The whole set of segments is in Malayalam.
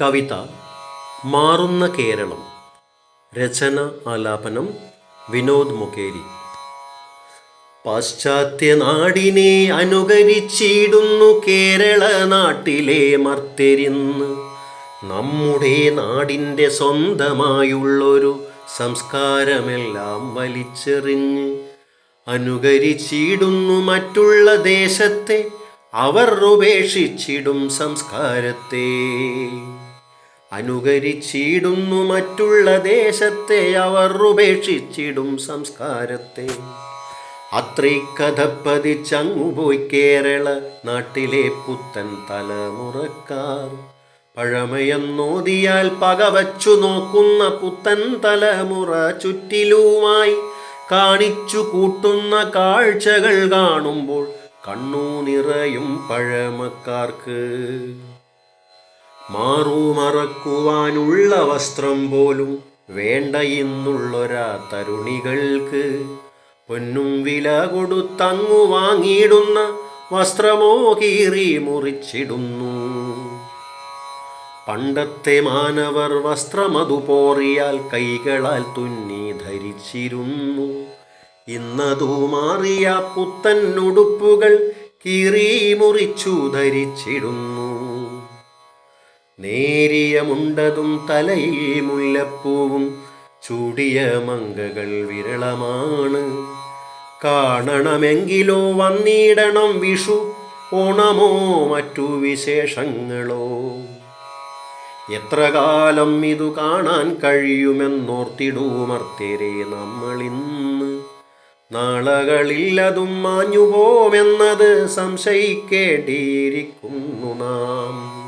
കവിത മാറുന്ന കേരളം രചന ആലാപനം വിനോദ് മുഖേരി. പാശ്ചാത്യ നാടിനെ അനുകരിച്ചിടുന്നു കേരള നാട്ടിലെ മർത്തിരിന്ന് നമ്മുടെ നാടിന്റെ സ്വന്തമായുള്ളൊരു സംസ്കാരമെല്ലാം വലിച്ചെറിഞ്ഞ് അനുകരിച്ചിടുന്നു മറ്റുള്ള ദേശത്തെ അവർ ഉപേക്ഷിച്ചിടും സംസ്കാരത്തെ. അനുകരിച്ചിടുന്നു മറ്റുള്ള ദേശത്തെ അവർ ഉപേക്ഷിച്ചിടും സംസ്കാരത്തെ. അത്രയ്ക്കഥപ്പതിച്ചങ്ങുപോയി കേരള നാട്ടിലെ പുത്തൻ തലമുറക്കാർ. പഴമയെന്നോതിയാൽ പകവച്ചു നോക്കുന്ന പുത്തൻ തലമുറ ചുറ്റിലുമായി കാണിച്ചു കൂട്ടുന്ന കാഴ്ചകൾ കാണുമ്പോൾ കണ്ണു നിറയും പഴമക്കാർക്ക്. മാറുമറക്കുവാനുള്ള വസ്ത്രം പോലും വേണ്ട എന്നുള്ളൊരാ തരുണികൾക്ക്. പൊന്നും വില കൊടുത്തങ്ങു വാങ്ങിയിടുന്ന വസ്ത്രമോ കീറി മുറിച്ചിടുന്നു. പണ്ടത്തെ മാനവർ വസ്ത്രമതു പോറിയാൽ കൈകളാൽ തുന്നി ധരിച്ചിരുന്നു. ഇന്നതു മാറിയ പുത്തൻ ഉടുപ്പുകൾ കീറി മുറിച്ചു ധരിച്ചിടുന്നു. നേരിയ മുണ്ടതും തലയിൽ മുല്ലപ്പൂവും. ചൂടിയ മങ്കകൾ വിരളമാണ്. കാണണമെങ്കിലോ വന്നിടണം വിഷു. ഓണമോ മറ്റു വിശേഷങ്ങളോ? എത്ര കാലം ഇതു കാണാൻ കഴിയുമെന്നോർത്തിടൂമർത്തേരെ നമ്മളിന്ന്. നാളകളില്ലതും മാഞ്ഞുപോമെന്നത് സംശയിക്കേണ്ടിയിരിക്കുന്നു നാം.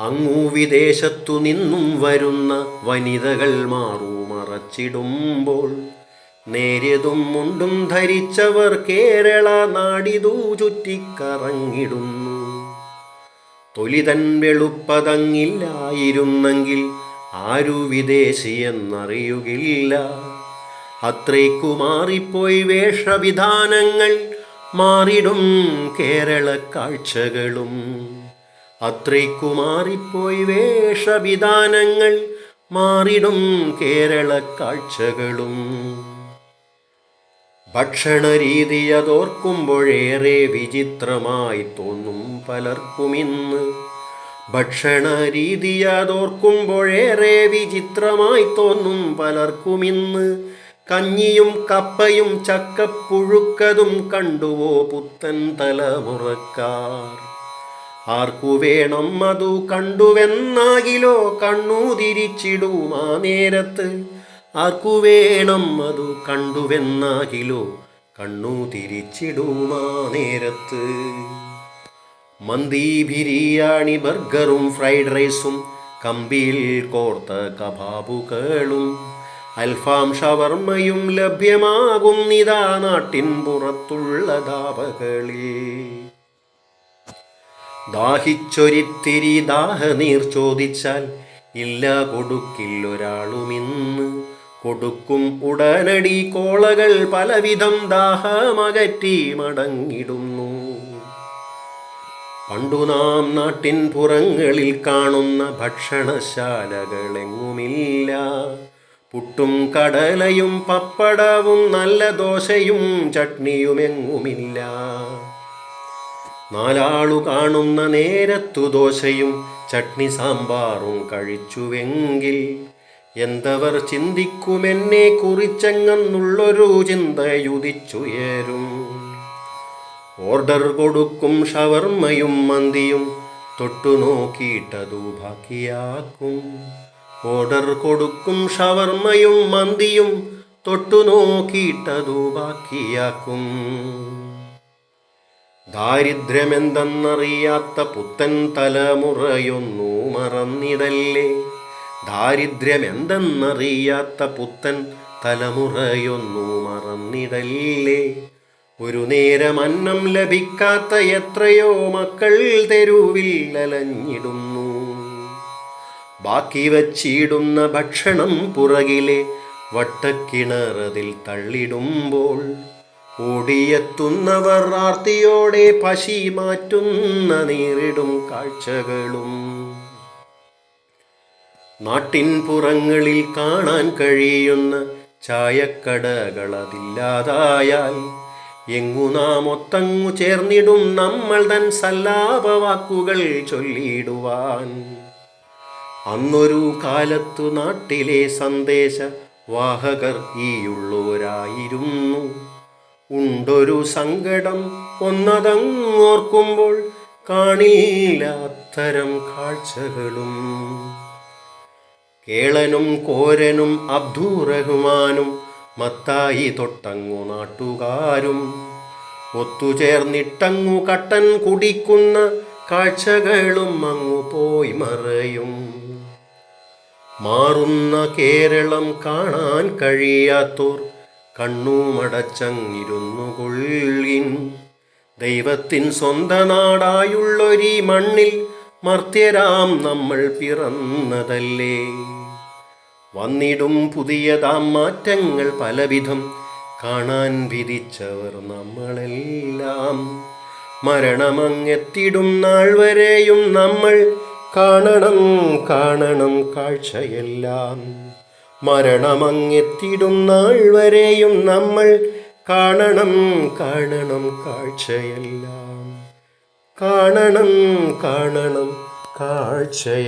അങ്ങു വിദേശത്തു നിന്നും വരുന്ന വനിതകൾ മാറു മറച്ചിടുമ്പോൾ. നേരിയതും മുണ്ടും ധരിച്ചവർ കേരള നാടിതു ചുറ്റിക്കറങ്ങിടുന്നു. തൊലിതൻ വെളുപ്പതങ്ങില്ലായിരുന്നെങ്കിൽ ആരു വിദേശിയെന്നറിയുകില്ല. അത്രയ്ക്കു മാറിപ്പോയി വേഷവിധാനങ്ങൾ മാറിടും കേരള കാഴ്ചകളും. അത്രയ്ക്കു മാറിപ്പോയി വേഷവിധാനങ്ങൾ മാറിടും കേരള കാഴ്ചകളും ഭക്ഷണ രീതി അതോർക്കുമ്പോഴേറെ വിചിത്രമായി തോന്നും പലർക്കും ഇന്ന് ഭക്ഷണ രീതി അതോർക്കുമ്പോഴേറെ വിചിത്രമായി തോന്നും പലർക്കും ഇന്ന് കഞ്ഞിയും കപ്പയും ചക്കപ്പുഴുക്കതും കണ്ടുവോ പുത്തൻ തലമുറക്കാർ. ആർക്കു വേണം അതു കണ്ടുവെന്നാകിലോ കണ്ണു തിരിച്ചിടുമാ നേരത്ത്. ആർക്കു വേണം അതു കണ്ടുവെന്നാകിലോ കണ്ണു തിരിച്ചിടുമാ നേരത്ത്. മന്തി ബിരിയാണി ബർഗറും ഫ്രൈഡ് റൈസും കമ്പിയിൽ കോർത്ത കബാബുകളും അൽഫാം ഷവർമ്മയും ലഭ്യമാകും നിതാ നാട്ടിൻ പുറത്തുള്ള ധാബകളിൽ ദാഹിച്ചൊരിത്തിരി ദാഹനീർ ചോദിച്ചാൽ ഇല്ല കൊടുക്കില്ലൊരാളുമിന്ന്. കൊടുക്കും ഉടനടി കോളകൾ പലവിധം ദാഹമകറ്റി മടങ്ങിടുന്നു. പണ്ടു നാം നാട്ടിൻ പുറങ്ങളിൽ കാണുന്ന ഭക്ഷണശാലകളെങ്ങുമില്ല. പുട്ടും കടലയും പപ്പടവും നല്ല ദോശയും ചട്നിയുമെങ്ങുമില്ല. നാലാളു കാണുന്ന നേരത്തു ദോശയും ചട്നി സാമ്പാറും കഴിച്ചുവെങ്കിൽ എന്തവർ ചിന്തിക്കുമെന്നെ കുറിച്ചെങ്ങെന്നുള്ളൊരു ചിന്തയുദിച്ചുയരും. ഓർഡർ കൊടുക്കും ഷവർമ്മയും മന്തിയും തൊട്ടു നോക്കിയിട്ടതു ബാക്കിയാക്കും. ഓർഡർ കൊടുക്കും ഷവർമ്മയും മന്തിയും തൊട്ടു നോക്കിയിട്ടതു ബാക്കിയാക്കും. ദാരിദ്ര്യമെന്തെന്നറിയാത്ത പുത്തൻ തലമുറയൊന്നു മറന്നിടല്ലേ? ദാരിദ്ര്യമെന്തെന്നറിയാത്ത പുത്തൻ തലമുറയൊന്നു മറന്നിടല്ലേ? ഒരു നേരം അന്നം ലഭിക്കാത്ത എത്രയോ മക്കൾ തെരുവിൽ അലഞ്ഞിടുന്നു ബാക്കി വച്ചിടുന്ന ഭക്ഷണം പുറകിലെ വട്ടക്കിണറതിൽ തള്ളിടുമ്പോൾ ഓടിയെത്തുന്നവർ ആർത്തിയോടെ പശി മാറ്റുന്ന നേരിടും കാഴ്ചകളും. നാട്ടിൻ പുറങ്ങളിൽ കാണാൻ കഴിയുന്ന ചായക്കടകൾ അതില്ലാതായാൽ എങ്ങു നാം ഒത്തങ്ങു ചേർന്നിടും നമ്മൾ തൻ സല്ലാപവാക്കുകൾ ചൊല്ലിയിടുവാൻ. അന്നൊരു കാലത്തു നാട്ടിലെ സന്ദേശ വാഹകർ ഈയുള്ളോരായിരുന്നു ഉണ്ടൊരു സങ്കടം ഒന്നതങ്ങോർക്കുമ്പോൾ കാണില്ല അത്തരം കാഴ്ചകളും. കേളനും കോരനും അബ്ദുറഹ്മാനും മത്തായി തൊട്ടങ്ങു നാട്ടുകാരും ഒത്തുചേർന്നിട്ടങ്ങു കട്ടൻ കുടിക്കുന്ന കാഴ്ചകളും അങ്ങു പോയി മറയും. മാറുന്ന കേരളം കാണാൻ കഴിയാത്തോർ കണ്ണുമടച്ചങ്ങിരുന്നു കൊള്ളിൻ ദൈവത്തിൻ സ്വന്ത നാടായുള്ളൊരീ മണ്ണിൽ മർത്യരാം നമ്മൾ പിറന്നതല്ലേ. വന്നിടും പുതിയതാം മാറ്റങ്ങൾ പലവിധം കാണാൻ വിധിച്ചവർ നമ്മളെല്ലാം. മരണമങ്ങെത്തിടും നാൾ വരെയും നമ്മൾ കാണണം കാണണം കാഴ്ചയെല്ലാം. മരണമങ്ങെത്തിടും നാൾ വരെയും നമ്മൾ കാണണം കാണണം കാഴ്ചയെല്ലാം. കാണണം കാണണം കാഴ്ചയെല്ലാം.